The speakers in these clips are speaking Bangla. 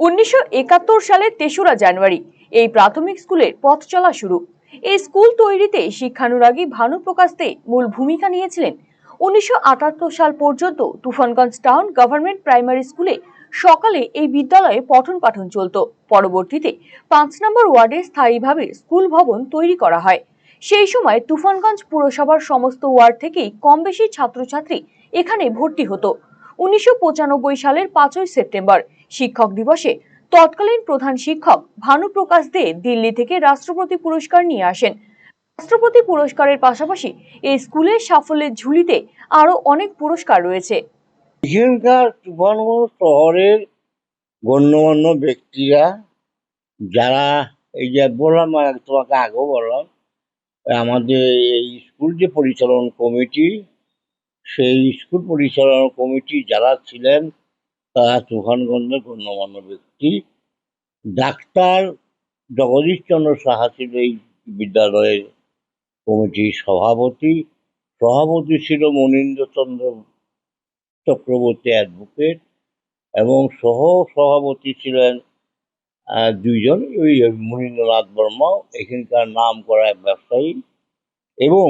উনিশশো সালের তেসরা জানুয়ারি এই প্রাথমিক স্কুলের পথ চলা শুরু। এই স্কুল তৈরিতে শিক্ষানুরাগী ভানুপ্রকাশ দে মূল ভূমিকা নিয়েছিলেন। উনিশশো আটাত্তর সাল পর্যন্ত তুফানগঞ্জ টাউন গভর্নমেন্ট প্রাইমারি স্কুলে সকালে এই বিদ্যালয়ে পঠন পাঠন চলত। পরবর্তীতে পাঁচ নম্বর ওয়ার্ডে স্থায়ীভাবে স্কুল ভবন তৈরি করা হয়। সেই সময় তুফানগঞ্জ পুরসভার সমস্ত ওয়ার্ড থেকেই কম বেশি ছাত্রছাত্রী এখানে ভর্তি হতো। উনিশশো পঁচানব্বই সালের পাঁচই সেপ্টেম্বর। শিক্ষক দিবসে তৎকালীন প্রধান শিক্ষক ভানুপ্রকাশ দে দিল্লি থেকে রাষ্ট্রপতি পুরস্কার নিয়ে আসেন। রাষ্ট্রপতি পুরস্কারের পাশাপাশি এই স্কুলের সাফল্যের ঝুলিতে আরও অনেক পুরস্কার রয়েছে। শহরের গণ্যমান্য ব্যক্তিরা যারা এই যে বললাম তোমাকে আগেও বললাম, আমাদের এই স্কুল যে পরিচালন কমিটি সেই স্কুল পরিচালনা কমিটি যারা ছিলেন, তারা তুফানগঞ্জের গণ্যমান্য ব্যক্তি। ডাক্তার জগদীশ চন্দ্র সাহা ছিল এই বিদ্যালয়ের কমিটির সভাপতি। সভাপতি ছিল মনীন্দ্র চন্দ্র চক্রবর্তী অ্যাডভোকেট এবং সহ সভাপতি ছিলেন দুইজন ওই মনীন্দ্রনাথ বর্মা। এখানকার নাম করা ব্যবসায়ী এবং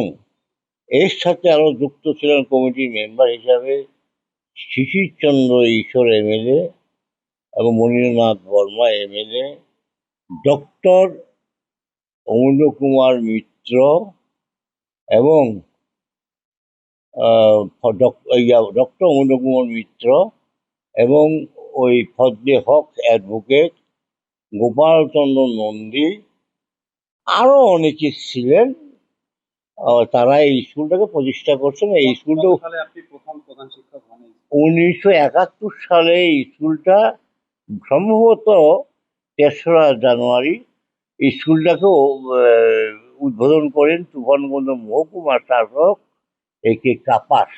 এর সাথে আরও যুক্ত ছিলেন কমিটির মেম্বার হিসাবে শিশিরচন্দ্র ঈশ্বর এমএলএ এবং মনীন্দ্রনাথ বর্মা এমএলএ ডক্টর অমূল্য কুমার মিত্র এবং ডক্টর অমূল্য কুমার মিত্র এবং ওই ফজলে হক অ্যাডভোকেট গোপালচন্দ্র নন্দী আরও অনেকে ছিলেন। তারা এই স্কুলটাকে প্রতিষ্ঠা করছেন। এই স্কুলটা কত সালে আপনি প্রথম প্রধান শিক্ষক হন এই উনিশশো একাত্তর সালে এই স্কুলটা সম্ভবত তেসরা জানুয়ারি এই স্কুলটাকে উদ্বোধন করেন তুফানগঞ্জ মহকুমা শাসক এ কে কাপাস।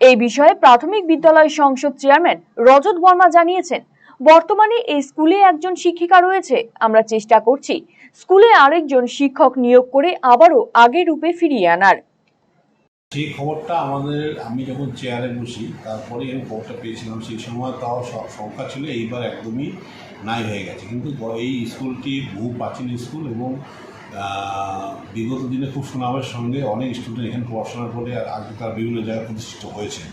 এই বিষয়ে প্রাথমিক বিদ্যালয় সংসদ চেয়ারম্যান রজত বর্মা জানিয়েছেন বর্তমানে এই স্কুলে একজন শিক্ষিকা রয়েছে। আমরা চেষ্টা করছি স্কুলে আরেকজন শিক্ষক নিয়োগ করে আবারও আগের রূপে ফিরিয়ে আনার। সেই খবরটা আমাদের, আমি যখন চেয়ারে বসি, তারপরে আমি খবরটা পেয়েছিলাম, সেই সময় তাও সংখ্যা ছিল এইবার একদমই নাই হয়ে গেছে। কিন্তু এই স্কুলটি বহু প্রাচীন স্কুল এবং বিগত দিনে খুব সুনামের সঙ্গে অনেক স্টুডেন্ট এখানে পড়াশোনা করে আজকে তারা বিভিন্ন জায়গায় প্রতিষ্ঠিত হয়েছে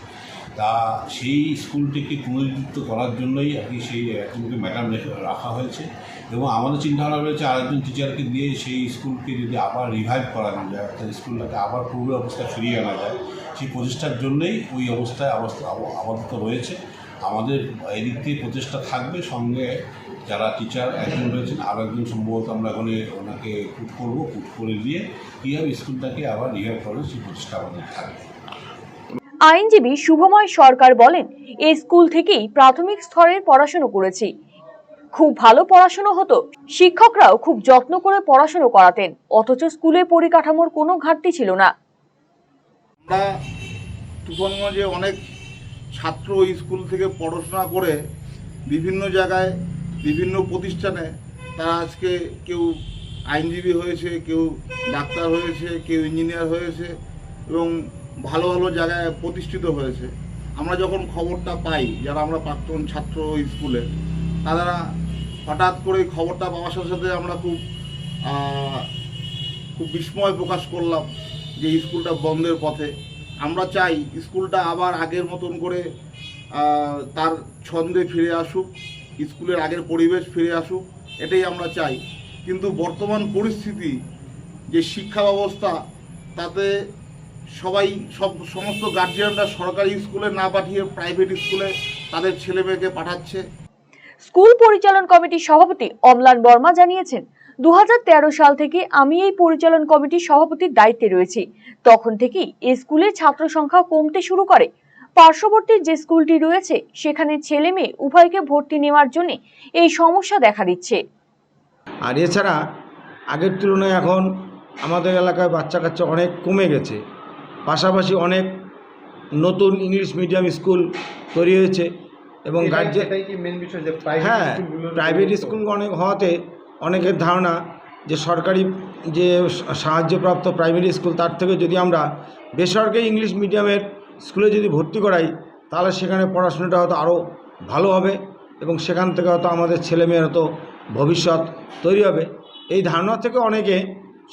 তা সেই স্কুলটিকে পুনরুদ্ধিত করার জন্যই আর কি সেই একজনকে ম্যাডাম রাখা হয়েছে। এবং আমাদের চিন্তাভাবনা রয়েছে আরেকজন টিচারকে দিয়ে সেই স্কুলকে যদি আবার রিভাইভ করানো যায়, অর্থাৎ স্কুলটাকে আবার পূর্ব অবস্থায় ফিরিয়ে আনা যায়, সেই প্রচেষ্টার জন্যই ওই অবস্থায় অবস্থা আব- আপাতত রয়েছে। আমাদের এদিক দিয়ে প্রচেষ্টা থাকবে, সঙ্গে যারা টিচার একজন রয়েছেন আর একজন সম্ভবত আমরা ওখানে ওনাকে কুট করব কুট করে দিয়ে কীভাবে স্কুলটাকে আবার রিভাইভ করবে সেই প্রচেষ্টা আমাদের থাকবে। আইনজীবী শুভময় সরকার বলেন, এই স্কুল থেকেই প্রাথমিক স্তরের পড়াশোনা করেছি। খুব ভালো পড়াশুনো হতো। শিক্ষকরাও খুব যত্ন করে পড়াশুনো করাতেন, অথচ স্কুলে পরিকাঠামোর কোনো ঘাটতি ছিল না। আমরা তুফানগঞ্জে অনেক ছাত্র স্কুল থেকে পড়াশোনা করে বিভিন্ন জায়গায়, বিভিন্ন প্রতিষ্ঠানে তারা আজকে কেউ আইনজীবী হয়েছে, কেউ ডাক্তার হয়েছে, কেউ ইঞ্জিনিয়ার হয়েছে এবং ভালো ভালো জায়গায় প্রতিষ্ঠিত হয়েছে। আমরা যখন খবরটা পাই যারা আমরা প্রাক্তন ছাত্র স্কুলে, তারা হঠাৎ করে খবরটা পাওয়ার সাথে সাথে আমরা খুব খুব বিস্ময় প্রকাশ করলাম যে স্কুলটা বন্ধের পথে। আমরা চাই স্কুলটা আবার আগের মতন করে তার ছন্দে ফিরে আসুক, স্কুলের আগের পরিবেশ ফিরে আসুক, এটাই আমরা চাই। কিন্তু বর্তমান পরিস্থিতি, যে শিক্ষা ব্যবস্থা, তাতে সবাই, সব, সমস্ত গার্জিয়ানরা সরকারি স্কুলে না পাঠিয়ে প্রাইভেট স্কুলে তাদের ছেলে মেয়েকে পাঠাচ্ছে। স্কুল পরিচালন কমিটির সভাপতি অমলান বর্মা জানিয়েছেন দু হাজার তেরো সাল থেকে আমি এই পরিচালন কমিটির সভাপতির দায়িত্বে রয়েছি। তখন থেকেই এই স্কুলে ছাত্র সংখ্যা কমতে শুরু করে। পার্শ্ববর্তী যে স্কুলটি রয়েছে, সেখানে ছেলে মেয়ে উভয়কে ভর্তি নেওয়ার জন্য এই সমস্যা দেখা দিচ্ছে। আর এছাড়া আগের তুলনায় এখন আমাদের এলাকায় বাচ্চা কাচ্চা অনেক কমে গেছে। পাশাপাশি অনেক নতুন ইংলিশ মিডিয়াম স্কুল তৈরি হয়েছে। এবং গার্জেন হ্যাঁ প্রাইভেট স্কুল অনেক হওয়াতে অনেকের ধারণা যে সরকারি যে সাহায্যপ্রাপ্ত প্রাইমারি স্কুল তার থেকে যদি আমরা বেসরকারি ইংলিশ মিডিয়ামের স্কুলে যদি ভর্তি করাই তাহলে সেখানে পড়াশোনাটা হয়তো আরও ভালো হবে এবং সেখান থেকে হয়তো আমাদের ছেলেমেয়ের হয়তো ভবিষ্যৎ তৈরি হবে। এই ধারণা থেকে অনেকে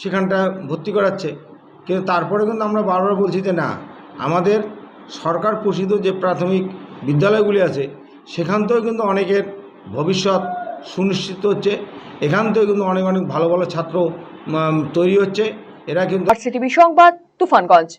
সেখানটা ভর্তি করাচ্ছে। কিন্তু তারপরে কিন্তু আমরা বারবার বলছি যে না আমাদের সরকার পোষিত যে প্রাথমিক বিদ্যালয়গুলি আছে সেখান থেকেও কিন্তু অনেকের ভবিষ্যৎ সুনিশ্চিত হচ্ছে। এখান থেকেও কিন্তু অনেক অনেক ভালো ভালো ছাত্র তৈরি হচ্ছে। এরা কিন্তু সংবাদ, তুফানগঞ্জ।